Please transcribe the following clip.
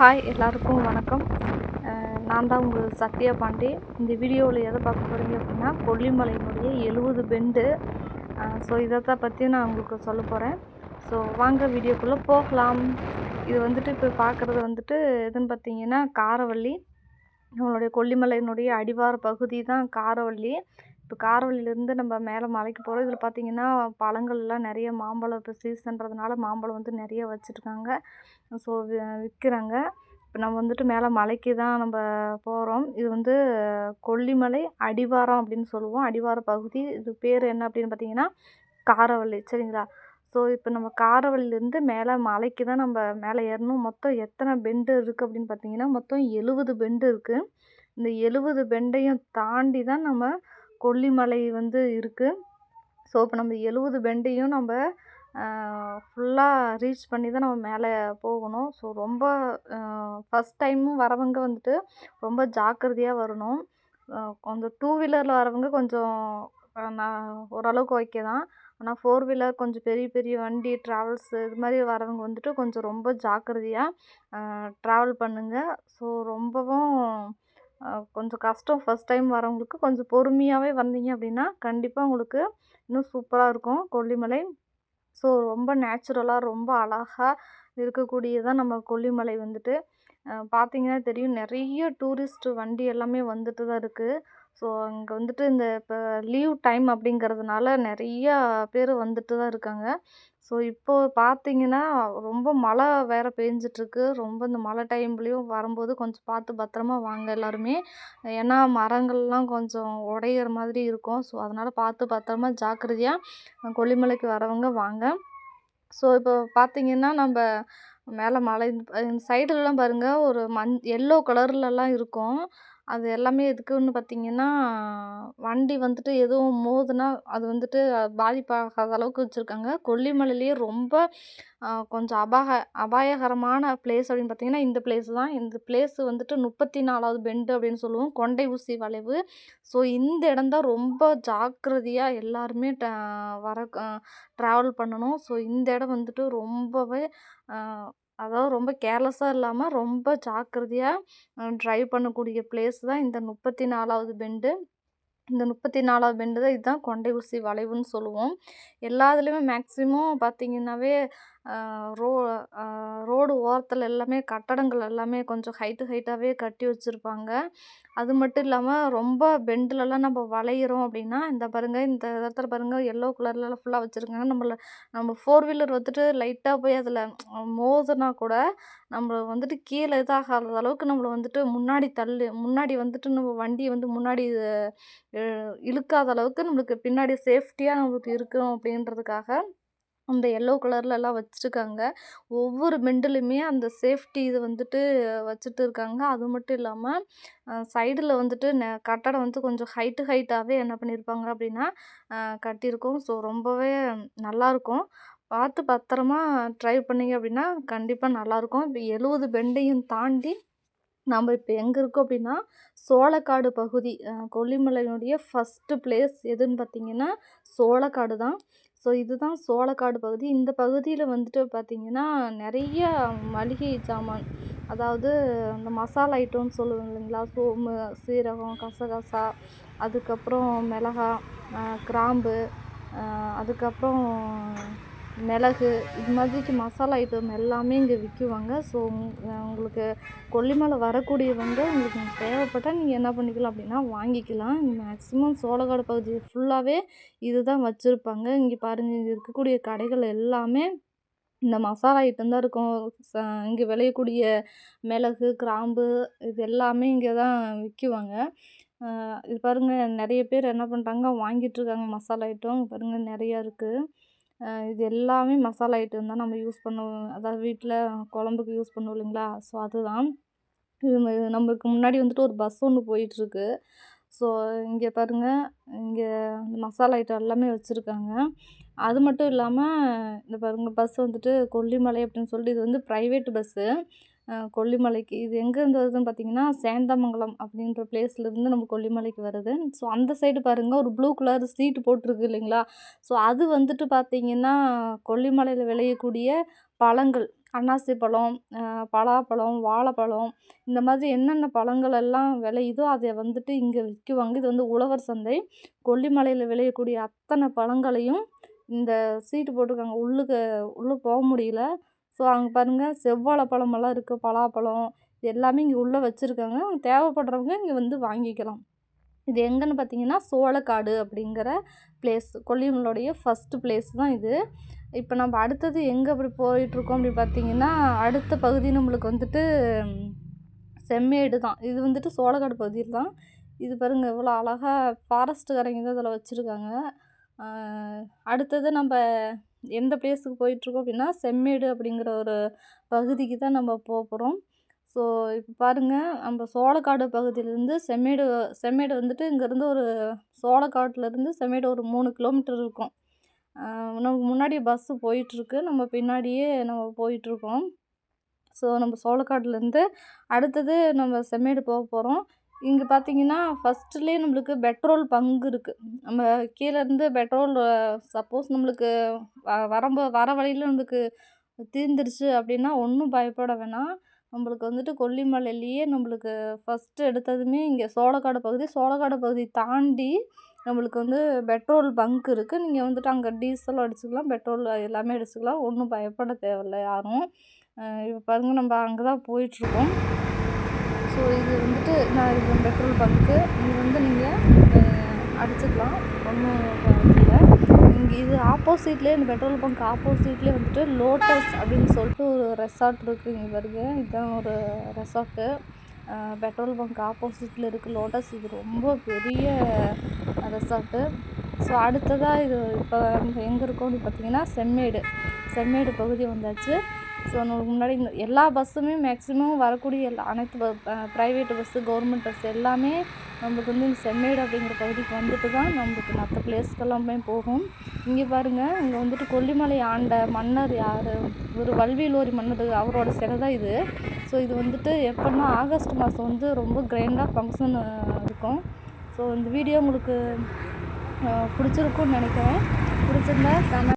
Hi எல்லாருக்கும் வணக்கம். நான் தான் உங்கள் சத்யா பாண்டே. இந்த வீடியோவில் எதை பார்க்க போகிறீங்க அப்படின்னா கொல்லிமலையினுடைய எழுபது பெண்டு. ஸோ இதை தான் பற்றி நான் உங்களுக்கு சொல்ல போகிறேன் ஸோ வாங்க வீடியோக்குள்ளே போகலாம். இது வந்துட்டு இப்போ பார்க்குறது வந்துட்டு எதுன்னு பார்த்தீங்கன்னா காரவள்ளி. நம்மளுடைய கொல்லிமலையினுடைய அடிவார பகுதி தான் காரவள்ளி. இப்போ காரவள்ளியிலேருந்து நம்ம மேலே மலைக்கு போகிறோம் இதில் பார்த்தீங்கன்னா பழங்கள்லாம் நிறைய மாம்பழம் இப்போ சீசன்றதுனால மாம்பழம் வந்து நிறைய வச்சுருக்காங்க. ஸோ விற்கிறாங்க இப்போ நம்ம வந்துட்டு மேலே மலைக்கு தான் நம்ம போகிறோம் இது வந்து கொல்லிமலை அடிவாரம் அப்படின்னு சொல்லுவோம். அடிவார பகுதி. இது பேர் என்ன அப்படின்னு பார்த்தீங்கன்னா காரவள்ளி. சரிங்களா? ஸோ இப்போ நம்ம காரவள்ளிலேருந்து மேலே மலைக்கு தான் நம்ம மேலே ஏறணும். மொத்தம் எத்தனை பெண்டு இருக்குது அப்படின்னு பார்த்தீங்கன்னா மொத்தம் எழுபது பெண்டு இருக்குது இந்த எழுபது பெண்டையும் தாண்டி தான் நம்ம கொல்லிமலை வந்து இருக்குது ஸோ இப்போ நம்ம எழுபது பெண்டையும் நம்ம ஃபுல்லாக ரீச் பண்ணி தான் நம்ம மேலே போகணும். ஸோ ரொம்ப ஃபஸ்ட் டைமும் வரவங்க வந்துட்டு ரொம்ப ஜாக்கிரதையாக வரணும். கொஞ்சம் டூ வீலரில் வரவங்க கொஞ்சம் நான் ஓரளவுக்கு ஓகே தான். ஆனால் ஃபோர் வீலர் கொஞ்சம் பெரிய பெரிய வண்டி ட்ராவல்ஸு இது மாதிரி வரவங்க வந்துட்டு கொஞ்சம் ரொம்ப ஜாக்கிரதையாக ட்ராவல் பண்ணுங்கள் ஸோ ரொம்பவும் கொஞ்சம் கஷ்டம் ஃபஸ்ட் டைம் வரவங்களுக்கு கொஞ்சம் பொறுமையாகவே வந்தீங்க அப்படின்னா கண்டிப்பாக உங்களுக்கு இன்னும் சூப்பராக இருக்கும். கொல்லிமலை. ஸோ ரொம்ப நேச்சுரலாக ரொம்ப அழகாக இருக்கக்கூடியதான் நம்ம கொல்லிமலை வந்துட்டு. பார்த்திங்கன்னா பார்த்தீங்கன்னா தெரியும் நிறைய டூரிஸ்ட் வண்டி எல்லாமே வந்துட்டு தான் இருக்குது ஸோ அங்கே வந்துட்டு இந்த இப்போ லீவ் டைம் அப்படிங்கிறதுனால நிறையா பேர் வந்துட்டு தான் இருக்காங்க. ஸோ இப்போது பார்த்தீங்கன்னா ரொம்ப மழை வேற பெஞ்சிட்ருக்கு. ரொம்ப இந்த மழை டைம்லேயும் வரும்போது கொஞ்சம் பார்த்து பத்திரமா வாங்க எல்லாருமே. ஏன்னா மரங்கள்லாம் கொஞ்சம் உடையிற மாதிரி இருக்கும். ஸோ அதனால் பார்த்து பத்திரமா ஜாக்கிரதையாக கொல்லிமலைக்கு வரவங்க வாங்க. ஸோ இப்போ பார்த்தீங்கன்னா நம்ம மேலே மலை இந்த சைடுலலாம் பாருங்கள் ஒரு மண் எல்லோ கலர்லலாம் இருக்கும். அது எல்லாமே எதுக்குன்னு பார்த்தீங்கன்னா வண்டி வந்துட்டு எதுவும் மோதுனா அது வந்துட்டு பாதிப்பாகாத அளவுக்கு வச்சுருக்காங்க. கொல்லிமலையிலேயே ரொம்ப கொஞ்சம் அபாக அபாயகரமான பிளேஸ் அப்படின்னு பார்த்தீங்கன்னா இந்த பிளேஸ் தான். இந்த பிளேஸ் வந்துட்டு முப்பத்தி நாலாவது பெண்டு அப்படின்னு சொல்லுவோம். கொண்டை ஊசி வளைவு. ஸோ இந்த இடம் தான் ரொம்ப ஜாக்கிரதையாக எல்லாருமே ட வர ட்ராவல் பண்ணணும். ஸோ இந்த இடம் வந்துட்டு ரொம்பவே அதாவது ரொம்ப கேர்லெஸ்ஸாக இல்லாமல் ரொம்ப ஜாக்கிரதையாக ட்ரைவ் பண்ணக்கூடிய பிளேஸ் தான் இந்த முப்பத்தி நாலாவது பெண்டு. இந்த முப்பத்தி நாலாவது பெண்டு தான் இதுதான் கொண்டை ஊசி வளைவுன்னு சொல்லுவோம். எல்லா இதுலேயுமே மேக்ஸிமம் பார்த்திங்கன்னாவே ரோ ரோடு ஓரத்தில் எல்லாமே கட்டடங்கள் எல்லாமே கொஞ்சம் ஹைட்டு ஹைட்டாகவே கட்டி வச்சுருப்பாங்க. அது மட்டும் இல்லாமல் ரொம்ப பெண்டுலலாம் நம்ம வளையிறோம் அப்படின்னா இந்த பாருங்கள் இந்த இடத்துல பாருங்கள் எல்லோ கலர்லலாம் ஃபுல்லாக வச்சுருக்காங்க. நம்மள நம்ம ஃபோர் வீலர் வந்துட்டு லைட்டாக போய் அதில் மோதுனா கூட நம்மள வந்துட்டு கீழே இதாகாத அளவுக்கு நம்மளை வந்துட்டு முன்னாடி தள்ளு முன்னாடி வந்துட்டு நம்ம வண்டியை வந்து முன்னாடி இழுக்காத அளவுக்கு நம்மளுக்கு பின்னாடி சேஃப்டியாக நம்மளுக்கு இருக்கும் அப்படின்றதுக்காக அந்த எல்லோ கலர்லலாம் வச்சுருக்காங்க. ஒவ்வொரு பெண்டுலையுமே அந்த சேஃப்டி இது வந்துட்டு வச்சுட்டு இருக்காங்க. அது மட்டும் இல்லாமல் சைடில் வந்துட்டு நெ கட்டடம் வந்து கொஞ்சம் ஹைட்டு ஹைட்டாகவே என்ன பண்ணியிருப்பாங்க அப்படின்னா கட்டியிருக்கோம். ஸோ ரொம்பவே நல்லாயிருக்கும் பார்த்து பத்திரமா ட்ரை பண்ணீங்க அப்படின்னா கண்டிப்பாக நல்லாயிருக்கும் இப்போ எழுபது பெண்டையும் தாண்டி நம்ம இப்போ எங்கே இருக்கோம் அப்படின்னா சோளக்காடு பகுதி கொல்லிமலையினுடைய ஃபஸ்ட்டு பிளேஸ் எதுன்னு பார்த்தீங்கன்னா சோளக்காடு தான். ஸோ இதுதான் சோளக்காடு பகுதி. இந்த பகுதியில் வந்துட்டு பார்த்திங்கன்னா நிறைய மளிகை சாமான் அதாவது இந்த மசாலா ஐட்டம்னு சொல்லுவோம் இல்லைங்களா? சோம்பு சீரகம் கசகசா அதுக்கப்புறம் மிளகா கிராம்பு அதுக்கப்புறம் மிளகு இது மாதிரிக்கு மசாலா ஐட்டம் எல்லாமே இங்கே விற்குவாங்க ஸோ உங்களுக்கு கொல்லிமலை வரக்கூடியவங்க உங்களுக்கு தேவைப்பட்டால் நீங்கள் என்ன பண்ணிக்கலாம் அப்படின்னா வாங்கிக்கலாம். மேக்ஸிமம் சோளக்காடு பகுதி ஃபுல்லாகவே இதுதான் வச்சுருப்பாங்க. இங்கே பாருங்கள் இங்கே இருக்கக்கூடிய கடைகள் எல்லாமே இந்த மசாலா ஐட்டம் தான் இருக்கும். ச இங்கே விளையக்கூடிய மிளகு கிராம்பு இது எல்லாமே இங்கே தான் விற்குவாங்க இது பாருங்கள் நிறைய பேர் என்ன பண்ணுறாங்க வாங்கிட்டுருக்காங்க மசாலா ஐட்டம். பாருங்கள் நிறையா இருக்குது இது எல்லாமே மசாலா ஐட்டம் தான் நம்ம யூஸ் பண்ணுவோம். அதாவது வீட்டில் குழம்புக்கு யூஸ் பண்ணுவோம் இல்லைங்களா? ஸோ அதுதான். இது நம்மளுக்கு முன்னாடி வந்துட்டு ஒரு பஸ் ஒன்று போயிட்டுருக்கு. ஸோ இங்கே பாருங்கள் இங்கே மசாலா ஐட்டம் எல்லாமே வச்சுருக்காங்க. அது மட்டும் இல்லாமல் இந்த பாருங்கள் பஸ் வந்துட்டு கொல்லிமலை அப்படின்னு சொல்லிட்டு இது வந்து ப்ரைவேட் பஸ்ஸு கொல்லிமலைக்கு. இது எங்கேருந்து வருதுன்னு பார்த்தீங்கன்னா சேந்தமங்கலம் அப்படின்ற பிளேஸ்லேருந்து நம்ம கொல்லிமலைக்கு வருது. ஸோ அந்த சைடு பாருங்கள் ஒரு ப்ளூ கலர் சீட்டு போட்டிருக்கு இல்லைங்களா? ஸோ அது வந்துட்டு பார்த்திங்கன்னா கொல்லிமலையில் விளையக்கூடிய பழங்கள். அன்னாசி பழம் பலாப்பழம் வாழைப்பழம் இந்த மாதிரி என்னென்ன பழங்கள் எல்லாம் விளையுதோ அதை வந்துட்டு இங்கே விற்குவாங்க இது வந்து உழவர் சந்தை. கொல்லிமலையில் விளையக்கூடிய அத்தனை பழங்களையும் இந்த சீட்டு போட்டிருக்காங்க. உள்ளுக்கு உள்ளே போக முடியல. ஸோ அங்கே பாருங்கள் செவ்வாழை பழமெல்லாம் இருக்குது பலாப்பழம் இது எல்லாமே இங்கே உள்ளே வச்சுருக்காங்க. தேவைப்படுறவங்க இங்கே வந்து வாங்கிக்கலாம். இது எங்கேன்னு பார்த்தீங்கன்னா சோளக்காடு அப்படிங்கிற பிளேஸ் கொல்லிமலையுடைய ஃபஸ்ட்டு பிளேஸ் தான் இது. இப்போ நம்ம அடுத்தது எங்கே அப்படி போயிட்டுருக்கோம் அப்படி பார்த்தீங்கன்னா அடுத்த பகுதி நம்மளுக்கு வந்துட்டு செம்மேடு தான். இது வந்துட்டு சோளக்காடு பகுதியில் தான். இது பாருங்கள் இவ்வளோ அழகாக ஃபாரஸ்ட்டுக்காரங்க தான் இதில் வச்சுருக்காங்க. அடுத்தது நம்ம எந்த பிளேஸுக்கு போயிட்டுருக்கோம் அப்படின்னா செம்மேடு அப்படிங்கிற ஒரு பகுதிக்கு தான் நம்ம போக போகிறோம் ஸோ இப்போ பாருங்கள் நம்ம சோளக்காடு பகுதியிலேருந்து செம்மேடு செம்மேடு வந்துட்டு இங்கேருந்து ஒரு சோளக்காட்டிலேருந்து செம்மேடு ஒரு மூணு கிலோமீட்டர் இருக்கும். நமக்கு முன்னாடி பஸ்ஸு போயிட்டுருக்கு. நம்ம பின்னாடியே நம்ம போயிட்டுருக்கோம். ஸோ நம்ம சோளக்காட்டிலேருந்து அடுத்தது நம்ம செம்மேடு போக போகிறோம் இங்கே பார்த்தீங்கன்னா ஃபஸ்ட்டுலேயே நம்மளுக்கு பெட்ரோல் பங்கு இருக்குது நம்ம கீழேருந்து பெட்ரோல் சப்போஸ் நம்மளுக்கு வ வரம்போ வர வழியில் நம்மளுக்கு தீர்ந்துருச்சு அப்படின்னா ஒன்றும் பயப்பட வேணாம். நம்மளுக்கு வந்துட்டு கொல்லிமலையிலேயே நம்மளுக்கு ஃபஸ்ட்டு எடுத்ததுமே இங்கே சோளக்காடு பகுதி. சோளக்காடு பகுதி தாண்டி நம்மளுக்கு வந்து பெட்ரோல் பங்க் இருக்குது நீங்கள் வந்துட்டு அங்கே டீசலும் அடிச்சுக்கலாம் பெட்ரோல் எல்லாமே அடிச்சுக்கலாம். ஒன்றும் பயப்பட தேவையில்ல யாரும். இப்போ பாருங்கள் நம்ம அங்கே தான் போயிட்டுருக்கோம். ஸோ இது வந்துட்டு நான் இது பெட்ரோல் பங்க்கு. இது வந்து நீங்கள் அடிச்சுக்கலாம். ஒன்றும் இல்லை. இங்கே இது ஆப்போசிட்லேயே இந்த பெட்ரோல் பங்க் ஆப்போசிட்லேயே வந்துட்டு லோட்டஸ் அப்படின்னு சொல்லிட்டு ஒரு ரெசார்ட் இருக்குது இங்கே வருது இதுதான் ஒரு ரெசார்ட்டு பெட்ரோல் பங்க் ஆப்போசிட்டில் இருக்குது லோட்டஸ். இது ரொம்ப பெரிய ரெசார்ட்டு ஸோ அடுத்ததாக இது இப்போ நம்ம எங்கே இருக்கோம்னு பார்த்தீங்கன்னா செம்மேடு. செம்மேடு பகுதி வந்தாச்சு. ஸோ நம்மளுக்கு முன்னாடி இந்த எல்லா பஸ்ஸுமே மேக்ஸிமம் வரக்கூடிய எல்லா அனைத்து ப்ரைவேட் பஸ்ஸு கவர்மெண்ட் பஸ் எல்லாமே நம்மளுக்கு வந்து இந்த செம்மேடு அப்படிங்கிற பகுதிக்கு வந்துட்டு தான் நம்மளுக்கு மற்ற பிளேஸ்க்கெல்லாமே போகும். இங்கே பாருங்கள் இங்கே வந்துட்டு கொல்லிமலை ஆண்ட மன்னர் யார்? ஒரு வல்வியலோரி மன்னர் அவரோட சிலை தான் இது. ஸோ இது வந்துட்டு எப்போன்னா ஆகஸ்ட் மாதம் வந்து ரொம்ப கிராண்டாக ஃபங்க்ஷன் இருக்கும். ஸோ இந்த வீடியோ உங்களுக்கு பிடிச்சிருக்கும்னு நினைக்கிறேன். பிடிச்சிருந்தா கமெண்ட்